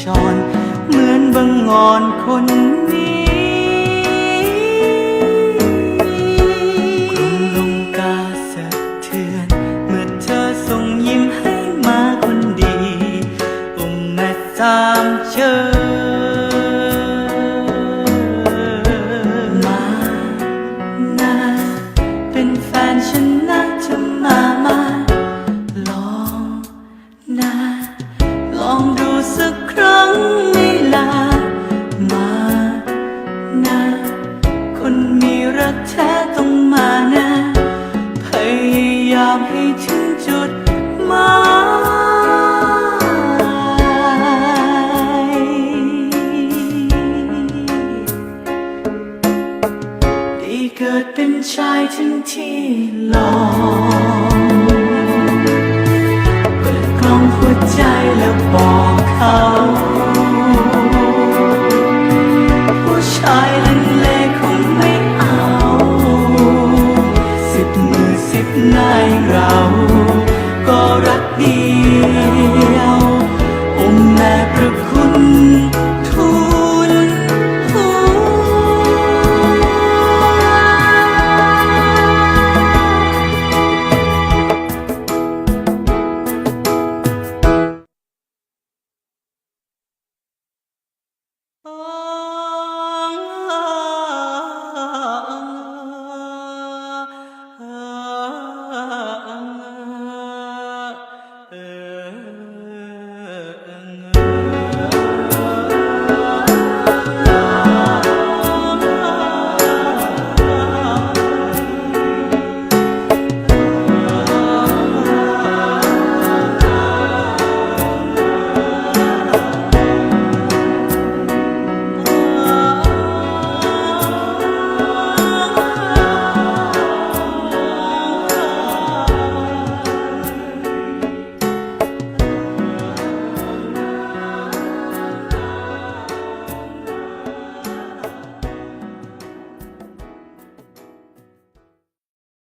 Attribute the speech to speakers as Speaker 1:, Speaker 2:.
Speaker 1: ชอน เหมือนบังงอนคนนี้กรุงลงกาสะเทือน เมื่อเธอส่งยิ้มให้มาคนดีปุ่มแม่สามเชิญ ลา มานะคนมีรักแท้ต้องมานะ พยายามให้ถึงจุดหมายได้เกิดเป็นชายทั้งที่หลอกเปิดกล้องหัวใจแล้วบอกเขาายเล่นเคงไม่เอา สิบมือสิบนายเรา ก็รักเดียวองค์แม่ระคุณทูลหัว